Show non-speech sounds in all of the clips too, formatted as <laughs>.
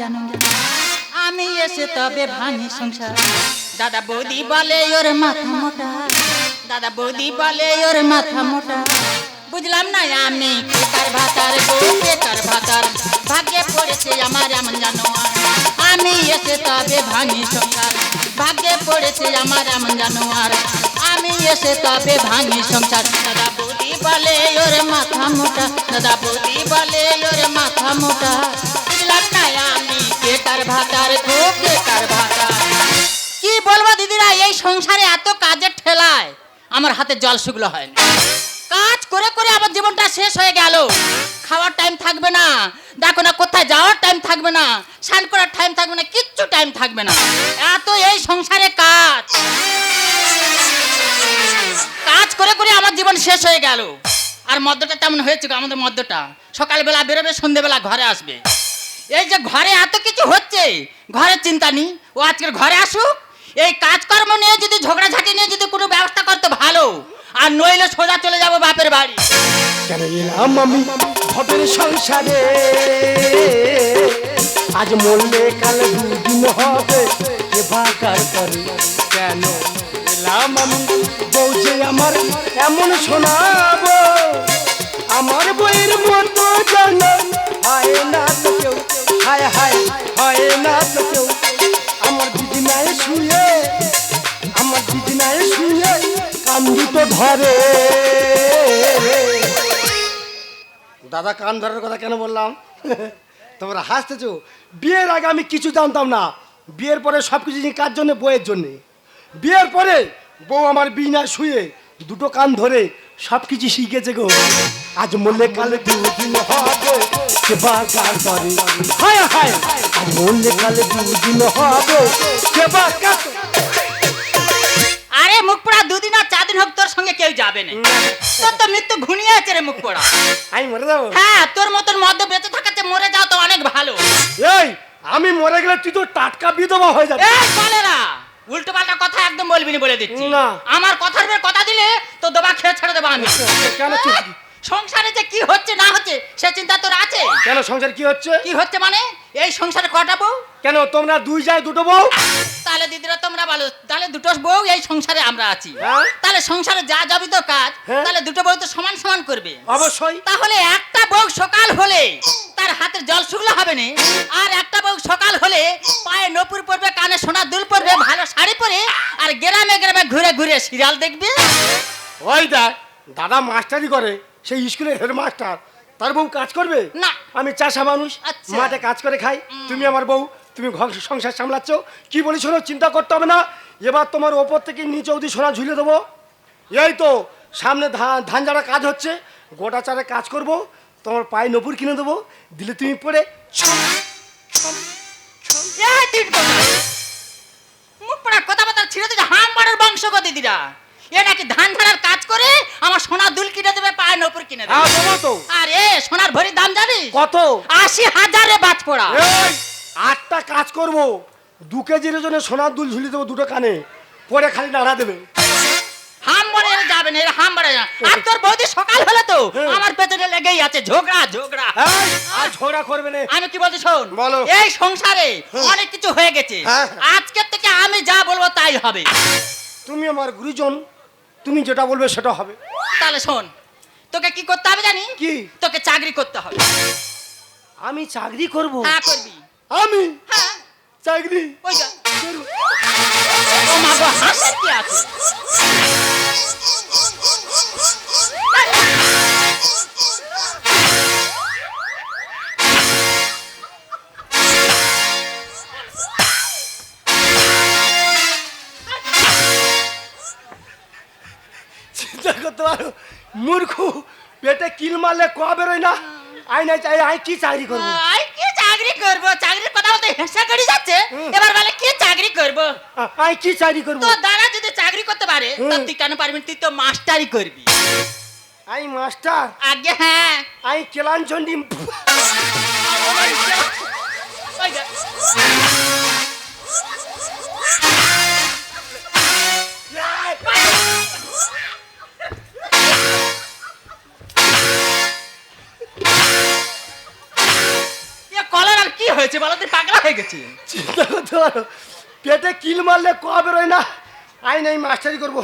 জানো? আমি এসে তবে ভাঙি সংসার। দাদা বৌদি বলে ওর মাথা মোটা। দাদা বৌদি বলে ওর মাথা মোটা। বুঝলাম না আমি কেকার ভাতার বউ কেকার ভাতার? ভাগ্যে পড়েছে আমার এমন জানোয়ার আমি এসে তবে ভাঙি সংসার। ভাগ্যে পড়েছে আমার এমন জানোয়ার আমি এসে তবে ভাঙি সংসার। দাদা বৌদি বলে ওর মাথা মোটা। দাদা বৌদি বলে ওর মাথা মোটা। কি বলব দিদিরা, এই সংসারে এত কাজের ঠেলায় আমার হাতে জল শুকলো হয় কাজ করে করে আমার জীবনটা শেষ হয়ে গেল। খাওয়ার টাইম থাকবে না, দেখো না কোথায় যাওয়ার টাইম থাকবে না, স্নান করার টাইম থাকবে না, কিচ্ছু টাইম থাকবে না। এত এই সংসারে কাজ। কাজ করে করে আমার জীবন শেষ হয়ে গেল। আর মদ্যটা তেমন হয়েছে আমাদের মদ্যটা। সকালবেলা বেরোবে, সন্ধেবেলা ঘরে আসবে। এই যে ঘরে এত কিছু হচ্ছে ঘরের চিন্তা নেই। ও আজকের ঘরে আসুক, এই কাজকর্ম নিয়ে যদি ঝগড়াঝাটি নিয়ে যদি কোনো ব্যবস্থা করতে ভালো, আর নইলে সোজা চলে যাব বাপের বাড়ি। কেন এলাম আমি সংসারে? আজ মরলে কাল দুদিন হবে কে বাকার করে কেন এলাম আমি? বউ যে আমার এমন শোনাবো, আমার বইয়ের মতো জানো হয় না তো কেউ হায় হায়, হয় না তো কেউ। আমার বিদিনায় শুয়ে, আমার বিদিনায় শুয়ে কান্দি তো ধরে দাদা, কান ধরার কথা কেন বললাম? তোমরা হাসতেছো। বিয়ের আগে আমি কিছু জানতাম না। বিয়ের পরে সব কিছু কার জন্য? বইয়ের জন্যে। বিয়ের পরে বউ আমার বিনায় শুয়ে দুটো কান ধরে সব কিছু শিখেছে গো। আজ মরলে কালে দুদিন হবে সে বাকার করে হায় হায়। আজ মরলে কালে দুদিন হবে সে বাকার আরে মুখ পোড়া দুদিন আর চার দিন হোক তোর সঙ্গে কেউ যাবে না। তোর তো মৃত্যু ঘুনিয়ে আছে রে মুখ পোড়া আমি মরে যাব? হ্যাঁ তোর মতন মদ্য বেঁচে থাকাতে মরে যাও তো অনেক ভালো। এই আমি মরে গেলে তুই তো টাটকা বিধবা হয়ে যাবে। এই বলেরা উল্টো পাল্টা কথা একদম বলবি না বলে দিচ্ছি। না। আমার কথার কথা দিলে তো দবা খেয়ে ছেড়ে দেবো আমি। কেন চুপ? সংসারে যে কি হচ্ছে না হচ্ছে সে চিন্তা তোর আছে? কেন সংসার কি হচ্ছে? কি হচ্ছে মানে? এই সংসারে কটা বউ? কেন তোমরা দুই যায় দুটো বউ? তাহলে দিদিরা তোমরা বলো তাহলে দুটো বউ এই সংসারে আমরা আছি। হ্যাঁ। তাহলে সংসারে যা যাবি তো কাজ হ্যাঁ। তাহলে দুটো বউ তো সমান সমান করবে। অবশ্যই। তাহলে একটা বউ সকাল হলে তার হাতের জল শুকলো হবে না আর একটা বউ সকাল হলে পায়ে নপুর পরবে কানে সোনার দুল পরবে ভালো শাড়ি পরে আর গ্রামে গ্রামে ঘুরে ঘুরে সিরিয়াল দেখবে। ওই দেখ দাদা মাস্টারি করে সেই স্কুলের হেডমাস্টার তার বউ কাজ করবে? না। আমি চাষা মানুষ আচ্ছা। মাঠে কাজ করে খাই। তুমি আমার বউ তুমি ঘর সংসার সামলাচ্ছ। কি বলি শোনো চিন্তা করতে হবে না। এবার তোমার ওপর থেকে নিচে অবধি সোনা ঝুলে দেবো। এই তো সামনে ধান ধান যারা কাজ হচ্ছে। গোটা চারে কাজ করব। তোমার পায়ে নপুর কিনে দেবো। দিলে তুমি পরে। মুখ পড়া কথা বার্তা ছিঁড়ে দিচ্ছে হাম মারার বংশগত দিদিরা এ নাকি ধান ধারার কাজ করে? আমার সোনার দুল কিনে দেবে পায়ে নপুর কিনে হ্যাঁ দেবে দেবো তো। আরে সোনার ভরির দাম জানিস? কত? আশি হাজারে বাজ পড়া। এই, আটটা কাজ করব। দু কেজির জন্য সোনার দুল ঝুলি দেবো দুটো কানে। পরে খালি নাড়া দেবে। হাম বলে এরা যাবে না এরা হাম বলে না। আর তোর বৌদি সকাল হলে তো? হ্যাঁ। আমার পেছনে লেগেই আছে ঝগড়া ঝগড়া। এই, আর ঝগড়া করবে না। আমি কি বলছি শোন? বলো। এই সংসারে অনেক কিছু হয়ে গেছে। হ্যাঁ। আজকের থেকে আমি যা বলব তাই হবে। তুমি আমার গুরুজন। তুমি যেটা বলবে সেটা হবে। তাহলে শোন তোকে কি করতে হবে জানি? কি? তোকে চাকরি করতে হবে। আমি চাকরি করব? হ্যাঁ করবি। আমি? হ্যাঁ। চাকরি? ওই যা। ও মা গো হাসতে কি আছে। পারো মূর্খ পেটে কিল মারলে ক বেরোয় না? আই চাই আই কি চাকরি করব? আই কি চাকরি করব? চাকরির কথা বলতে হেসা করে যাচ্ছে। এবার বলে কি চাকরি করব? আ- আই কি চাকরি করব? তো দাদা যদি চাকরি করতে পারে তা। তুই কেন পারবি? তুই তো মাস্টারই করবি। আই মাস্টার। আগে হ্যাঁ। আই কেলাঞ্চন্ডি হয়েছে বলো তুই পাগলা হয়ে গেছি। চিন্তা করতে পারো। পেটে কিল মারলে কবে বেরোয় না? আই নাই মাস্টারি করব।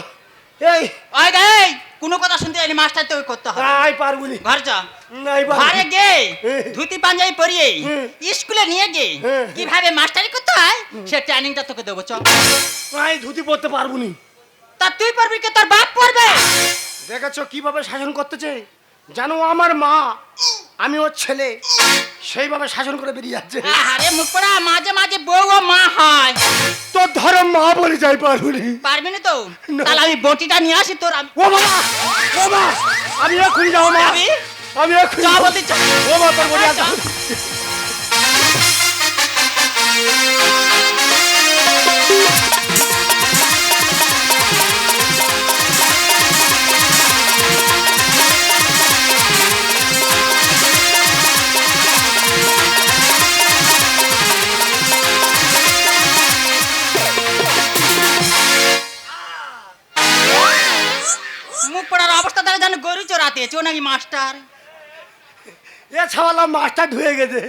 এই ওই গে এই, কোনো কথা শুনতে যাইনি মাস্টার তোকে করতে হবে। আই পারবুনি ঘর যা। নাই ঘরে পারব গে ধুতি পাঞ্জাবি পরিয়ে স্কুলে নিয়ে গে। কীভাবে মাস্টারি করতে হয় সে ট্রেনিংটা তোকে দেবো চল। আই ধুতি পরতে পারবুনি। তা তুই পারবি কি? তোর বাপ পড়বে দেখেছ কীভাবে শাসন করতেছে? জানো আমার মা আমি ওর ছেলে সেইভাবে শাসন করে বেরিয়ে যাচ্ছে আরে মুখ পড়া মাঝে মাঝে বউ ও মা হয় তোর ধরম মা বলে যাই পারুনি পারবি না তো। তাহলে আমি বটিটা নিয়ে আসি তোর আমি ও বাবা ও মা আমি এক্ষুনি যাব মা যাবি? আমি এক্ষুনি চা যাব। বলতে চা। ও মা তোর বটি চা। ও নাকি মাস্টার এ ছাওয়ালা মাস্টার ঢুয়ে গেছে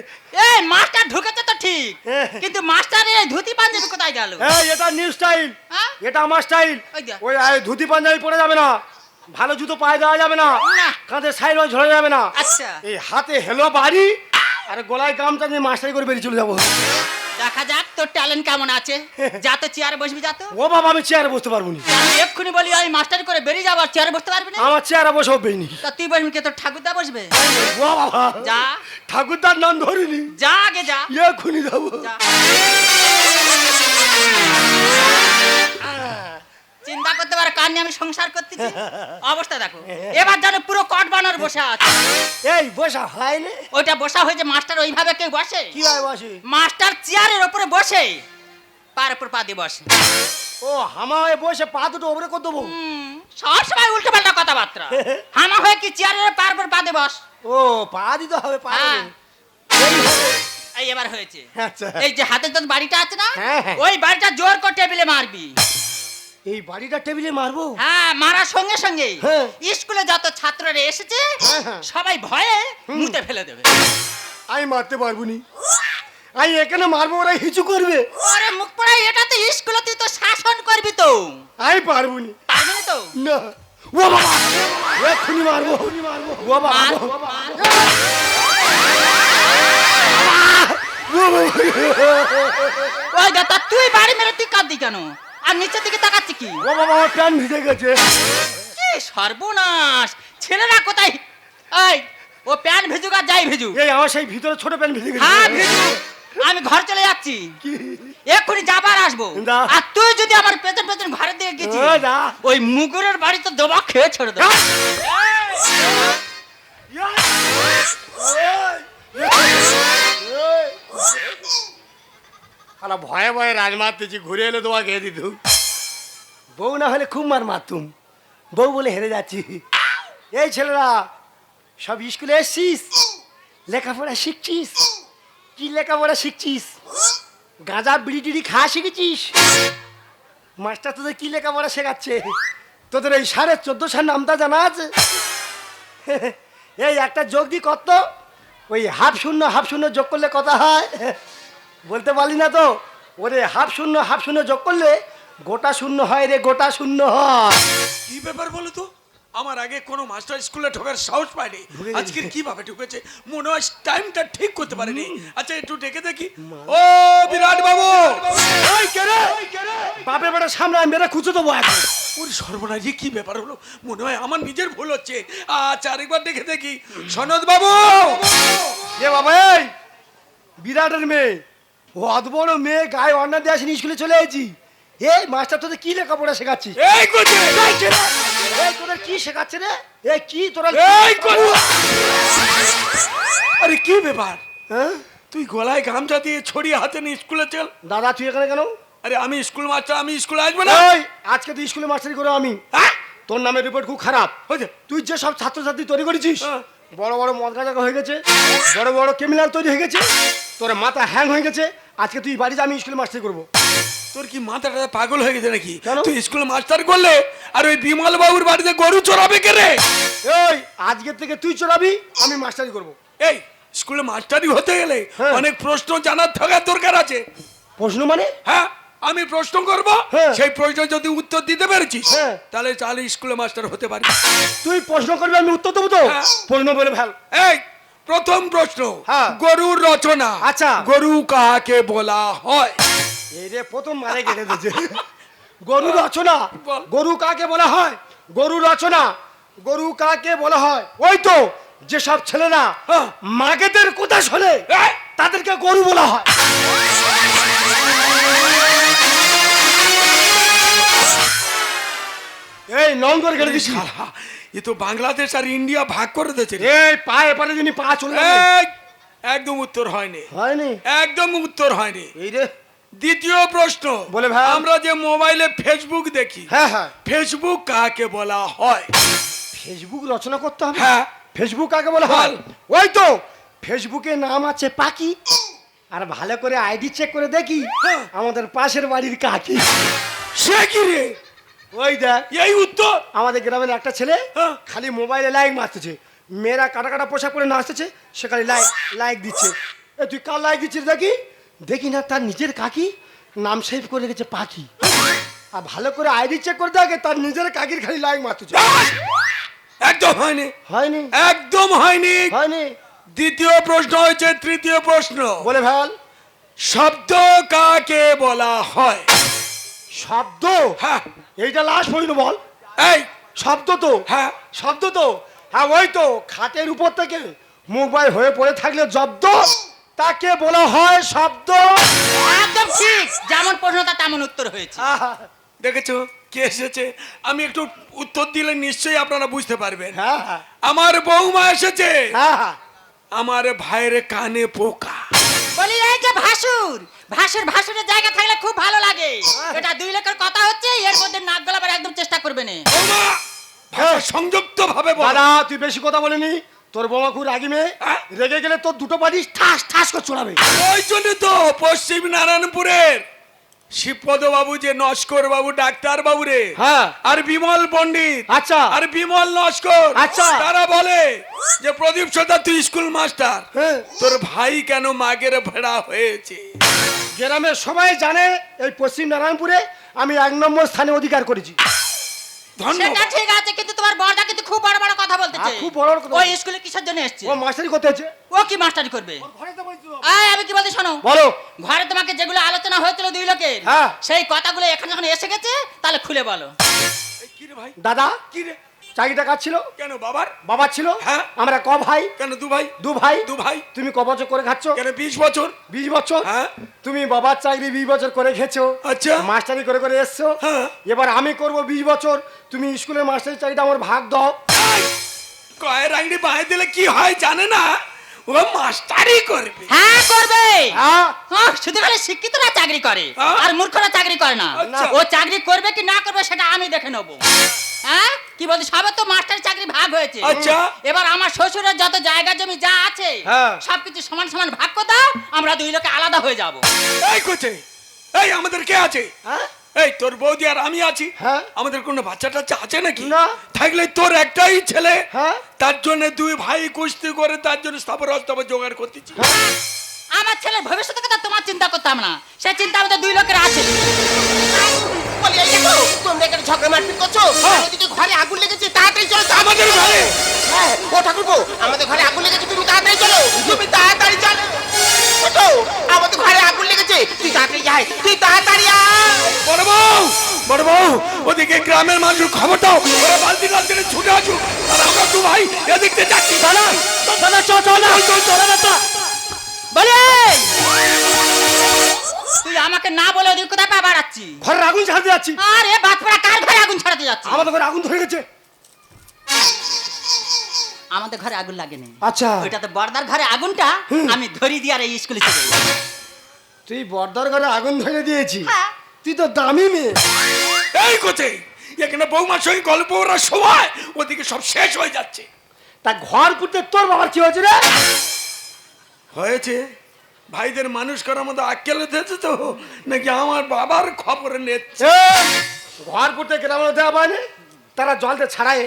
এই মাস্টার ঢুকেছে তো ঠিক। কিন্তু মাস্টারের এই ধুতি পাঞ্জাবি কোথায় গেল এই এটা নিউ স্টাইল হ্যাঁ? এটা আমার স্টাইল ওই। ধুতি পাঞ্জাবি পরে যাবে না ভালো জুতো পায়ে দেওয়া যাবে না। কাঁধে সাইড ঝরে যাবে না আচ্ছা এই হাতে হেলো বাড়ি আর গলায় গামছা নিয়ে মাস্টারি করে বেরিয়ে চলে যাব দেখা যাক তোর ট্যালেন্ট কেমন আছে। যা তো চেয়ারে বসবি যা তো। ও বাবা আমি চেয়ারে বসতে পারব না। এক্ষুনি বলি আমি মাস্টার করে বেরিয়ে যাব আর চেয়ারে বসতে পারবি না? আমার চেয়ারে বসবো বেইনি তা তুই বসবি কে? তোর ঠাকুরদা বসবে? ও বাবা যা। ঠাকুরদার নাম ধরিনি। যা আগে যা। এক্ষুনি যাব। যা। করতে কার নিয়ে আমি সংসার করতেছি। অবস্থা দেখো। এবার জানো পুরো কট বানর বসে আছে। এই বসা হয় ওইটা বসা হয়েছে মাস্টার ওইভাবে কেউ বসে? কি হয় বসে? মাস্টার চেয়ারের ওপরে বসে। পার উপর পা দিয়ে বসে। ও হামায় বসে পা দুটো ওপরে করে দেবো। হুম, সব সময় উল্টো পাল্টা কথাবার্তা। <laughs> হামা হয়ে কি চেয়ারের পার উপর পা দিয়ে বস। ও পা দিতে হবে পা হ্যাঁ। এই এবার হয়েছে। আচ্ছা। এই যে হাতে তোর বাড়িটা আছে না? হ্যাঁ, হ্যাঁ। ওই বাড়িটা জোর করে টেবিলে মারবি। এই বাড়িটা টেবিলে মারবো? হ্যাঁ মারার সঙ্গে সঙ্গে। হ্যাঁ। স্কুলে যত ছাত্ররা এসেছে হ্যাঁ, হ্যাঁ। সবাই ভয়ে মুতে ফেলে দেবে। আমি মারতে পারব নি। আমি এখানে মারবো ওরা হিচু করবে। ওরে মুখ পড়া এটা তো স্কুলে তুই তো শাসন করবি তো। আমি পারব নি। পারবি তো? না। ও বাবা! এক্ষুনি মারবো। ও বাবা! মার, ও বাবা। মার। ও বাবা। ওই তুই বাড়ি মেরে তুই কাঁদলি কেন? আর নিচের দিকে তাকাচ্ছি কি ও বাবা আমার প্যান ভিজে গেছে কি সর্বনাশ ছেলেরা কোথায় এই ও প্যান ভেজুক আর যাই ভেজুক এই আমার সেই ভিতরে ছোট প্যান ভিজে গেছে হ্যাঁ ভেজুক আমি ঘর চলে যাচ্ছি কি? এক্ষুনি যাবার আসব। আর তুই যদি আমার পেছন পেছন ঘরে দিয়ে গেছিস। ওই মুগুরের বাড়িতে দবা খেয়ে ছেড়ে দেবো ভয়ে ভয়ে রাজ মারতেছি, ঘুরে এলে তোমাকে খেয়ে দিত। বউ না হলে খুব মার মারতুম। বউ বলে হেরে যাচ্ছি। এই ছেলেরা, সব স্কুলে এসছিস? লেখাপড়া শিখছিস? কি লেখাপড়া শিখছিস? গাঁজা, বিড়ি টিড়ি খাওয়া শিখেছিস? মাস্টার তোদের কি লেখাপড়া শেখাচ্ছে? তোদের এই সাড়ে চোদ্দোশোর নামটা জানা আছে? এই একটা যোগ দি কত? ওই হাফ শূন্য হাফ শূন্য যোগ করলে কথা হয়? বলতে পারলি না তো? ওরে হাফ শূন্য হাফ শূন্য যোগ করলে গোটা শূন্য হয় রে গোটা শূন্য হয়। কি ব্যাপার বলো তো? আমার আগে কোনো মাস্টার স্কুলে ঢোকার সাহস পায়নি ঢুকে গেছে। আজকে কীভাবে ঢুকেছে? মনে হয় টাইমটা ঠিক করতে পারেনি। আচ্ছা একটু ডেকে দেখি। ও বিরাট বাবু ওই কে রে? বাপের বেটা সামনে আমি মেরে খুঁজে দেবো এখন। ওর সর্বনাশী কি ব্যাপার হলো? মনে হয় আমার নিজের ভুল হচ্ছে। আচ্ছা আরেকবার দেখে দেখি। সনদ বাবু এ বাবা বিরাটের মেয়ে। অত বড় মেয়ে গায়ে অন্না দিয়ে আসেনি স্কুলে চলে এসেছি। এই মাস্টার তোদের কি লেখাপড়া শেখাচ্ছিস এই তোদের কি শেখাচ্ছে রে? এই কি তোরা আরে কি ব্যাপার? হ্যাঁ? তুই গলায় গামছা দিয়ে ছড়িয়ে হাতে নিয়ে স্কুলে চল। দাদা তুই এখানে কেন? আরে আমি স্কুল মাস্টার আমি স্কুলে আসব না? আজকে তুই স্কুলে মাস্টারি করে আমি। হ্যাঁ? তোর নামের রিপোর্ট খুব খারাপ। হয়েছে তুই যে সব ছাত্রছাত্রী তৈরি করেছিস হ্যাঁ। বড় বড় মদ গাঁজা হয়ে গেছে বড় বড় ক্রিমিনাল তৈরি হয়ে গেছে তোর মাথা হ্যাং হয়ে গেছে আজকে তুই বাড়িতে আমি স্কুলে মাস্টারি করব তোর কি মাথাটা পাগল হয়ে গেছে নাকি কেন? তুই স্কুল মাস্টার করলে আর ওই বিমল বাবুর বাড়িতে গরু চড়াবে কে রে ওই আজকে থেকে তুই চড়াবি আমি মাস্টারি করব এই স্কুলে মাস্টারি হতে গেলে হ্যাঁ। অনেক প্রশ্ন জানার থাকার দরকার আছে প্রশ্ন মানে হ্যাঁ আমি প্রশ্ন করব হ্যাঁ। সেই প্রশ্ন যদি উত্তর দিতে পেরেছিস হ্যাঁ। তাহলে চালে স্কুলে মাস্টার হতে পারি তুই প্রশ্ন করবি আমি উত্তর দেবো তো। প্রশ্ন বলে ফেল এই প্রথম প্রশ্ন হ্যাঁ। গরুর রচনা আচ্ছা। গরু কাকে বলা হয় এই রে প্রথম মারে কেটে দিয়েছে গরু রচনা বল। গরু কাকে বলা হয় গরু রচনা গরু কাকে বলা হয় ওই তো যেসব ছেলেরা হ্যাঁ। মাগেদের কথা শোনে এই, তাদেরকে গরু বলা হয় এই নম্বর কেটে দিছি এ তো বাংলাদেশ আর ইন্ডিয়া ভাগ করে দিয়েছে রে। এই পায়ে পারে যিনি পা চলে এই, একদম উত্তর হয়নি। হয়নি? একদম উত্তর হয়নি। এই রে। দ্বিতীয় প্রশ্ন বলে ভাই। আমরা যে মোবাইলে ফেসবুক দেখি হ্যাঁ হ্যাঁ। ফেসবুক কাকে বলা হয়? ফেসবুক রচনা করতে হবে? হ্যাঁ। ফেসবুক কাকে বলা হয়? ওই তো ফেসবুকে নাম আছে পাখি। আর ভালো করে আইডি চেক করে দেখি হ্যাঁ। আমাদের পাশের বাড়ির কাকি। সে কি রে? ওই দেখ। এই উত্তর। আমাদের গ্রামের একটা ছেলে হ্যাঁ। খালি মোবাইলে লাইক মারতেছে। মেয়েরা কাটা কাটা পোশাক পরে নাচতেছে সে খালি লাইক লাইক দিচ্ছে। এ তুই কার লাইক দিচ্ছিস দেখি? দেখি না তার নিজের কাকি নাম সেভ করে রেখেছে পাখি। আর ভালো করে আইডি চেক করে দেখে তার নিজের কাকির খালি লাইক মারতেছে। একদম হয়নি। হয়নি? একদম হয়নি। হয়নি? দ্বিতীয় প্রশ্ন হয়েছে তৃতীয় প্রশ্ন। বলে ভালো শব্দ কাকে বলা হয়? শব্দ? হ্যাঁ। এইটা লাশ পর্যন্ত বল। এই। শব্দ তো? হ্যাঁ। শব্দ তো? হ্যাঁ ওই তো খাটের উপর থেকে। মোবাইল হয়ে পড়ে থাকলে জব্দ? তাকে বলা হয় শব্দ। একদম ঠিক। যেমন প্রশ্নটা তেমন উত্তর হয়েছে। দেখেছ কে এসেছে? আমি একটু উত্তর দিলে নিশ্চয়ই আপনারা বুঝতে পারবেন। হ্যাঁ হ্যাঁ, আমার বৌমা এসেছে। হ্যাঁ। আমার ভাইয়ের কানে পোকা। বলি এই যে ভাসুর ভাসুর ভাসুরের জায়গা থাকলে খুব ভালো লাগে। এটা দুই লোকের কথা হচ্ছে এর মধ্যে নাক গলাবার একদম চেষ্টা করবে না। সংযুক্ত ভাবে বলো। দাদা তুই বেশি কথা বলিনি। তোর বাবা খুব রাগি মেয়ে হ্যাঁ? রেগে গেলে তোর দুটো বাড়ি ঠাস ঠাস করে চড়াবে ওই জন্য তো পশ্চিম নারায়ণপুরের শিবপদ বাবু যে নস্কর বাবু ডাক্তার বাবু রে হ্যাঁ। আর বিমল পণ্ডিত আচ্ছা। আর বিমল নস্কর আচ্ছা। তারা বলে যে প্রদীপ সদা তুই স্কুল মাস্টার হ্যাঁ। তোর ভাই কেন মাগের ভেড়া হয়েছে গ্রামের সবাই জানে এই পশ্চিম নারায়ণপুরে আমি এক নম্বর স্থানে অধিকার করেছি সেটা ঠিক আছে কিন্তু তোমার বড়দা কিন্তু খুব বড় বড় কথা বলতেছে হ্যাঁ, খুব বড় বড় কথা। স্কুলে কিসের জন্য এসছে ও মাস্টারি করতে হচ্ছে ও কি মাস্টারি করবে আয় আমি কি বলতে শোনো বলো ঘরে তোমাকে যেগুলো আলোচনা হয়েছিল দুই লোকের। হ্যাঁ। সেই কথাগুলো এখানে যখন এসে গেছে তাহলে খুলে বলো। এই কি রে ভাই? দাদা কি রে? চাকরিটা কাজ ছিল? কেন বাবার? বাবা ছিল? হ্যাঁ। আমরা ক ভাই? কেন দু ভাই? দু ভাই? দু ভাই। তুমি ক বছর করে খাচ্ছ? কেন বিশ বছর? বিশ বছর? হ্যাঁ। তুমি বাবার চাকরি বিশ বছর করে খেছো আচ্ছা। মাস্টারি করে করে এসছো। হ্যাঁ। এবার আমি করব বিশ বছর। তুমি স্কুলের মাস্টারি চাকরিটা আমার ভাগ দাও। এই, কয়ের আংটি বাঁধে দিলে কি হয় জানে না? ও মাস্টারই করবে। হ্যাঁ করবে। হ্যাঁ। শুধু খালি শিক্ষিতরা চাকরি করে হ্যাঁ? আর মূর্খরা চাকরি করে না। আচ্ছা। ও চাকরি করবে কি না করবে সেটা আমি দেখে নেব। হ্যাঁ? কি বলছি সবে তো মাস্টার চাকরি ভাগ হয়েছে। আচ্ছা। এবার আমার শ্বশুরের যত জায়গা জমি যা আছে হ্যাঁ। সবকিছু সমান সমান ভাগ করে দাও আমরা দুই লোকে আলাদা হয়ে যাব। এই কোচে এই আমাদের কে আছে? হ্যাঁ? এই তোর বৌদি আর আমি আছি। হ্যাঁ। আমাদের কোনো বাচ্চা টাচ্চা আছে নাকি? না। থাকলে তোর একটাই ছেলে। হ্যাঁ। তার জন্য দুই ভাই কুস্তি করে তার জন্য স্থাপর অস্তাপর জোগাড় করতেছি। আমার ছেলের ভবিষ্যতের কথা তোমার চিন্তা করতাম না। সে চিন্তা আমাদের দুই লোকের আছে। বলি এই দেখো তোমরা এখানে ঝগড়া মারপিট করছ? ওদিকে ঘরে আগুন লেগেছে তাড়াতাড়ি চলো আমাদের ঘরে। হ্যাঁ। ও ঠাকুরপো আমাদের ঘরে আগুন লেগেছে তুমি তাড়াতাড়ি চলো। তুমি তাড়াতাড়ি চলো। ওঠো আমাদের ঘরে আগুন লেগেছে। তুই তাড়াতাড়ি যাই তুই তাড়াতাড়ি আয়। বড় বউ বড় বউ ওদিকে গ্রামের মানুষ খবর দাও। ওরা বালতি লালতি ছুটে আসুক। আর আমরা দু ভাই এদিক যাচ্ছি দাদা। দাদা চল চল না চল, চল, চল। বলে তুই আমাকে না বলে ওদিকে কোথায় পা বাড়াচ্ছি ঘরের আগুন ছাড়তে যাচ্ছি। আরে বাতপড়া কার ঘরে আগুন ছড়াতে যাচ্ছে আমাদের ঘরে আগুন ধরে গেছে। আমাদের ঘরে আগুন লাগেনি। আচ্ছা। ওইটা তো বর্দার ঘরে আগুনটা আমি ধরি দিয়ে আর এই স্কুলে চলে যাই। তুই বর্দার ঘরে আগুন ধরে দিয়েছি। হ্যাঁ। তুই তো দামি মেয়ে। এই কোচে এখানে বৌমার সঙ্গে গল্প ওরা সময় ওদিকে সব শেষ হয়ে যাচ্ছে। তা ঘর পুঁতে তোর বাবার কি হয়েছে রে? হয়েছে? ভাইদের মানুষ করার মতো আক্কেলে দিয়েছে তো নাকি আমার বাবার খবরে নিচ্ছে? ঘর পুঁতে গ্রামে দেওয়া পায়নি? তারা জলতে ছাড়ায়?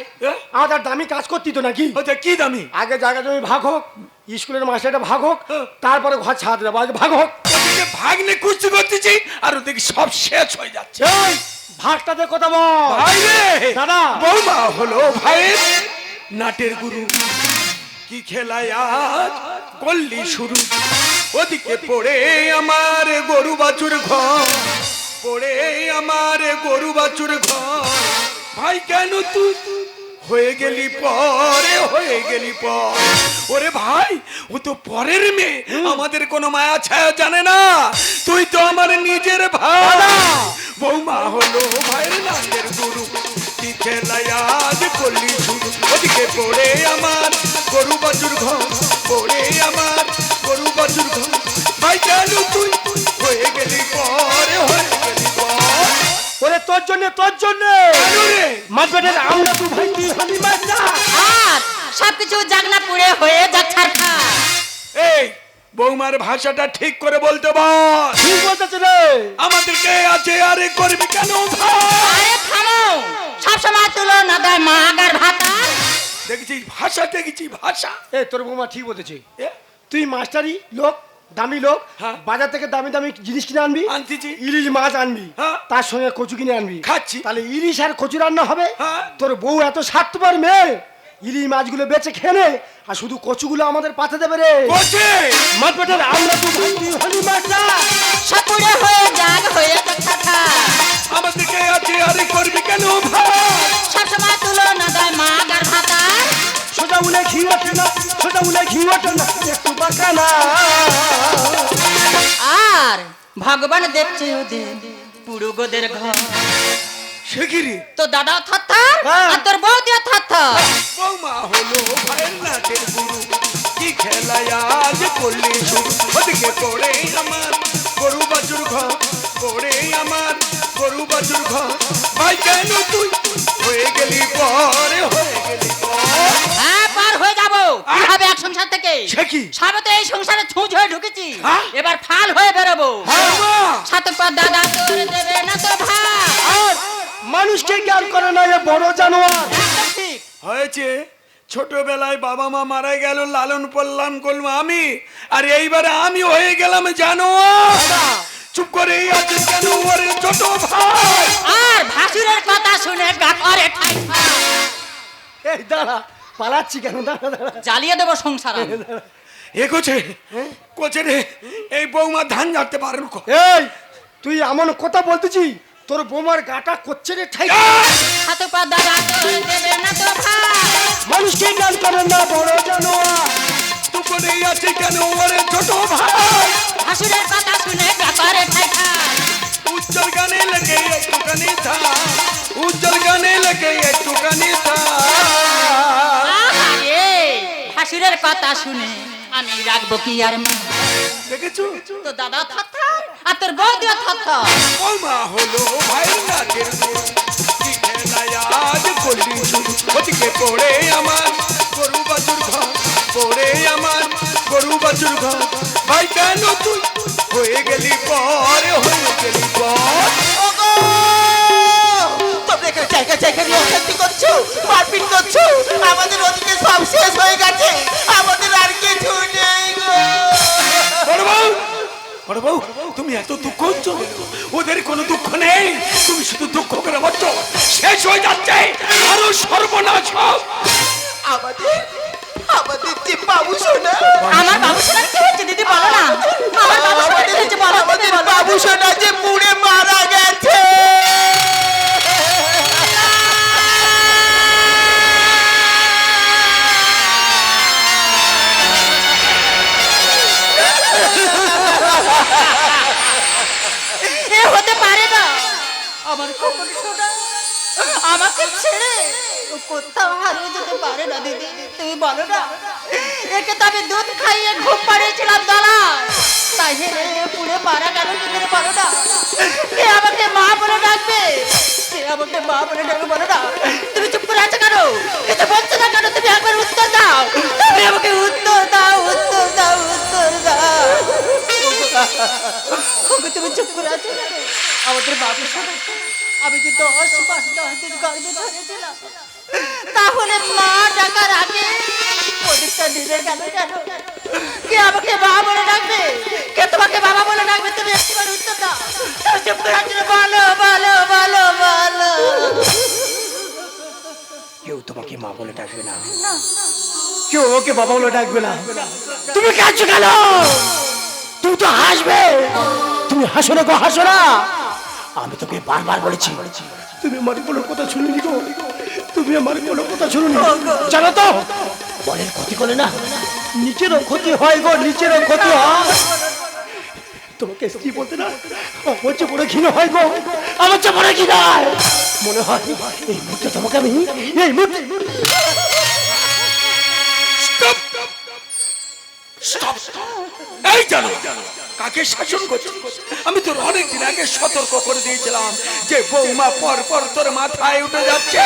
আমাদের দামি কাজ করতি তো নাকি? ওটা কি দামি? আগে জায়গা জমি ভাগ হোক স্কুলের মাস্টারটা ভাগ হোক তারপরে ঘর ছাড়তে দেবো আগে ভাগ হোক। ভাগ্নে কুস্তি করতেছি আর ওদিকে সব শেষ হয়ে যাচ্ছে। ভাগটাতে কথা বল। ভাই রে! দাদা। বৌমা হলো ভাইয়ের নাটের গুরু কি খেলায় আজ করলি শুরু। ওদিকে পড়ে আমার গরু বাছুর ঘর পড়ে আমার গরু বাছুর ঘর। ভাই কেন তুই? হয়ে গেলি পরে হয়ে গেলি পর। ওরে ভাই ও তো পরের মেয়ে। আমাদের কোনো মায়া ছায়া জানে না। তুই তো আমার নিজের ভাই। বৌমা হলো ভাইয়ের নাচের গুরু। কি খেলায় করলি শুরু ওদিকে পড়ে আমার গরু বাছুর ঘর পড়ে আমার গরু বাছুর ঘর। ভাই কেন তুই? হয়ে গেলি পরে হয়ে গেলি তোর জন্য তোর জন্য। আমরা তুই ভাই তুই হলি মাঝনা আর সবকিছু জাগনা পুড়ে হয়ে যাচ্ছে আর এই বৌমার ভাষাটা ঠিক করে বলতে বল। ঠিক বলতেছে রে। আমাদেরকে আছে আরে করবি কেন আরে থামো। সবসময় তুলো না দেয় মা আগার ভাতা দেখেছি ভাষা দেখেছি ভাষা। এ তোর বৌমা ঠিক বলতেছে। এ, তুই মাস্টারি লোক দামি লোক হ্যাঁ। বাজার থেকে দামি দামি জিনিস কিনে আনবি আনতেছি। ইলিশ মাছ আনবি হ্যাঁ। তার সঙ্গে কচু কিনে আনবি খাচ্ছি। তাহলে ইলিশ আর কচু রান্না হবে হ্যাঁ। তোর বউ এত স্বার্থপর মেয়ে ইলিশ মাছগুলো বেচে নে, আর শুধু কচুগুলো আমাদের পাতে দেবে রে আমরা হলি হয়ে জাগ হয়ে আমাদেরকে আছে আরে করবি কেন ভাই সবসময় তুলো না দেয় মা আগার ভাতা সোজা উলে ঘি ওঠে না সোজা উলে ঘি ওঠে না আর ভগবান দেখছে ওদের পুরো গোদের ঘর। সে তো দাদা থাত্থার হ্যাঁ। আর তোর বউ দিয়ে থাত্থার বৌমা হলো ভাইয়ের নাচের গুরু। কি খেলায় আজ করলি শুরু? ওদিকে পড়ে আমার গরু বাছুর ঘর পড়ে আমার গরু বাছুর ঘর। ভাই কেন তুই হয়ে গেলি পরে হয়ে গেলি পর? হ্যাঁ কি হবে এক সংসার থেকে? সবে তো এই সংসারে ছুঁচ হয়ে ঢুকেছি। হ্যাঁ? এবার ফাল হয়ে বেরোবো। বৌমা, সাথে পর দাদা তোর দেবে না তো ভাই মানুষকে জ্ঞান করে না এ বড় জানোয়ার। হয়েছে। ছোটবেলায় বাবা মা মারা গেল লালন পালন করলাম আমি। আর এইবারে আমি হয়ে গেলাম জানো চুপ করে আছিস কেন ওরে ছোট ভাই? আর ভাসুরের কথা শুনে গা করে ঠাই। এই দাঁড়া। পালাচ্ছি কেন? দাঁড়া দাঁড়া। জ্বালিয়ে দেবো সংসার। এ কোচে কোচে রে এই বৌমা ধান ঝাড়তে পারে এই তুই এমন কথা বলতেছি তোর বোমার গাটা করছে রে ঠাই। দাদা তোর দেবে না তো ভাই মানুষকে জ্ঞান করে না বড় জানোয়ার। করে কেন ওরে ছোট ভাই? কথা শুনে ঠাই। উজ্জ্বল গানে লেগে একটুখানি থা উজ্জ্বল গানে লেগে একটুখানি থা কথা শুনে আমি রাখব কি আর মা? দেখেছ? তো দাদা থাকতার আর তোর বউ দিয়ে থাকতার বৌমা হলো নাচের গুরু। কি খেলায় আজ শুরু ওদিকে পড়ে আমার গরু বাছুর ঘর পড়ে আমার গরু বাছুর ঘর। ভাই কেন তুই হয়ে গেলি পরে হয়ে গেলি পর? ওগো! তোমরা এখানে জায়গা জায়গা নিয়ে অশান্তি করছ মারপিট করছ আমাদের ওদিকে সব শেষ হয়ে গেছে। আমাদের আর কিছু নেই বড় বউ, তুমি এত দুঃখ হচ্ছ? ওদের কোনো দুঃখ নেই। তুমি শুধু দুঃখ করে বলছো, শেষ হয়ে যাচ্ছে। পারে না দিদি তুমি বলো না। একে তো আমি দুধ খাইয়ে ঘুম পাড়িয়েছিলাম দলা তাই পুড়ে মারা গেল করে বলো না কে আমাকে মা বলে ডাকবে? কে আমাকে মা বলে ডাকবে বলো না। তুমি চুপ করে আছো কেন? কিছু বলছো না কেন? তুমি একবার উত্তর দাও। তুমি আমাকে উত্তর দাও উত্তর দাও উত্তর দাও। ওগো, তুমি চুপ করে আছো কেন? আমাদের বাবু শোনো আমি যে দশ দশ দিন গর্ভে ধরেছিলাম। তাহলে মা ডাকার আগে ওদিকটা নিভে গেল কেন কে আমাকে বাবা বলে ডাকবে? কে তোমাকে বাবা বলে ডাকবে? তুমি একবার উত্তর দাও। চুপ করে আছো বলো বলো বলো বলো। কেউ তোমাকে মা বলে ডাকবে না। কেউ ওকে বাবা বলে ডাকবে না। তুমি কাঁদছো কেন? তুমি তো হাসবে। তুমি হাসো না গো হাসো না। আমি তোকে বারবার বলেছি। তুমি আমার কোনো কথা শুনিনি গো। তুমি আমার কোনো কথা শুনুনি জানো তো? বলের ক্ষতি করে না। নিচেরও ক্ষতি হয় গো নিচেরও ক্ষতি হয়। তোমাকে স্ত্রী বলতে না আমার চেয়ে বড় ঘৃণা হয় গো আমার চেয়ে বড় ঘৃণা হয়। মনে হয় এই মুহূর্তে তোমাকে আমি এই মুহূর্তে স্টপ স্টপ এই জানো। কাকে শাসন করছিস আমি তোর অনেকদিন আগে সতর্ক করে দিয়েছিলাম যে বৌমা পর পর তোর মাথায় উঠে যাচ্ছে।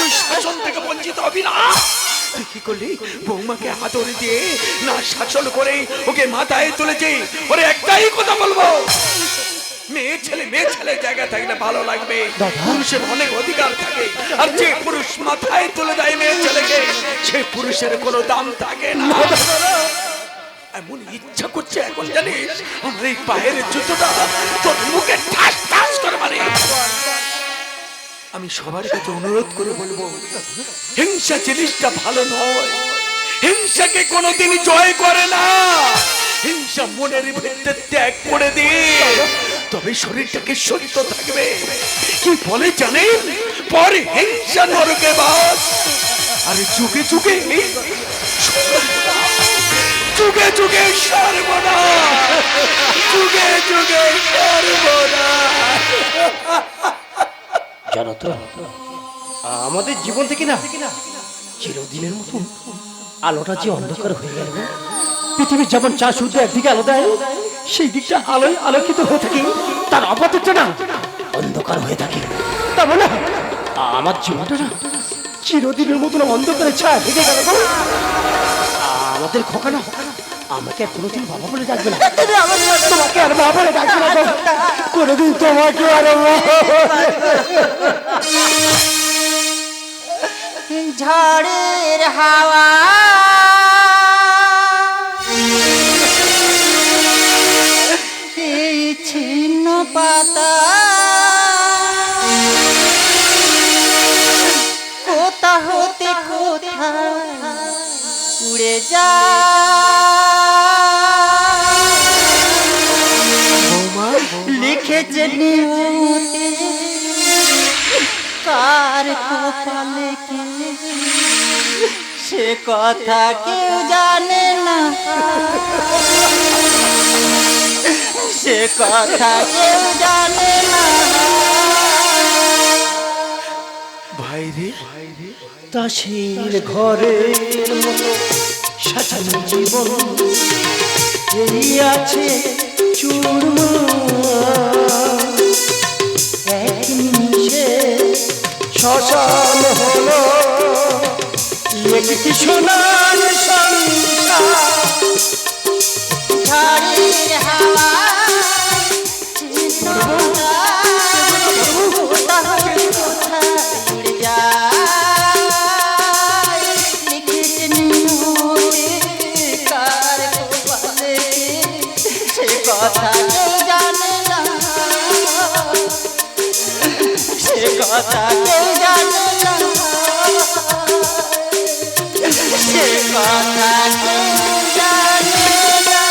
তুই শাসন থেকে বঞ্চিত হবি না। তুই কি করলি? বৌমাকে হাতড়ে দিয়ে না শাসন করে ওকে মাথায় তুলেছি। ওরে একটাই কথা বলব। মেয়ে ছেলে মেয়ে ছেলে জায়গা থাকলে ভালো লাগবে। পুরুষের অনেক অধিকার থাকে। আর যে পুরুষ মাথায় তুলে দেয় মেয়ে ছেলেকে সে পুরুষের কোনো দাম থাকে না। এমন ইচ্ছা করছে এখন জানিস? আমার এই পায়ের জুতোটা তোর মুখে ঠাস ঠাস করে মারে। আমি সবার কাছে অনুরোধ করে বলব, হিংসা জিনিসটা ভালো নয়। হিংসাকে কোনোদিন জয় করে না। হিংসা মনের ভিতরে ত্যাগ করে দিয়ে তবে শরীরটাকে সুস্থ থাকবে। কি বলে জানেন? পর হিংসা নরকে বাস। আর যুগে যুগে যুগে যুগে সর্বনা যুগে যুগে সর্বনা জানো তো, আমাদের জীবন থেকে না চিরদিনের মতন আলোটা যে অন্ধকার হয়ে গেল। পৃথিবীর যেমন চা সূর্য একদিকে আলো দেয়, সেই দিকটা আলোয় আলোকিত হয়ে থাকে, তার অপত্যটা না অন্ধকার হয়ে থাকে। তা বলে, আমার জীবনটা না চিরদিনের মতন অন্ধকারে ছায়া থেকে গেল। আমাদের খোকা না। আমাকে কোনোদিন বাবা বলে ডাকবে না। তোমাকে আর বাবা বলে ডাকবে না কোনোদিন তোমাকে আর ঝড়ের হাওয়া উড়ে যা। লিখেছে কার কপালে কি? সে কথা কেউ জানে না। সে কথা কেউ জানে না। ভাইরে তাসের ঘরের মতো সাজানো জীবন। এই আছে চুরমা এক নিমিষে শ্মশান হলো। একটি সোনার সংসার। হাওয়া সে কথা কেউ জানে না সে কথা কেউ জানে না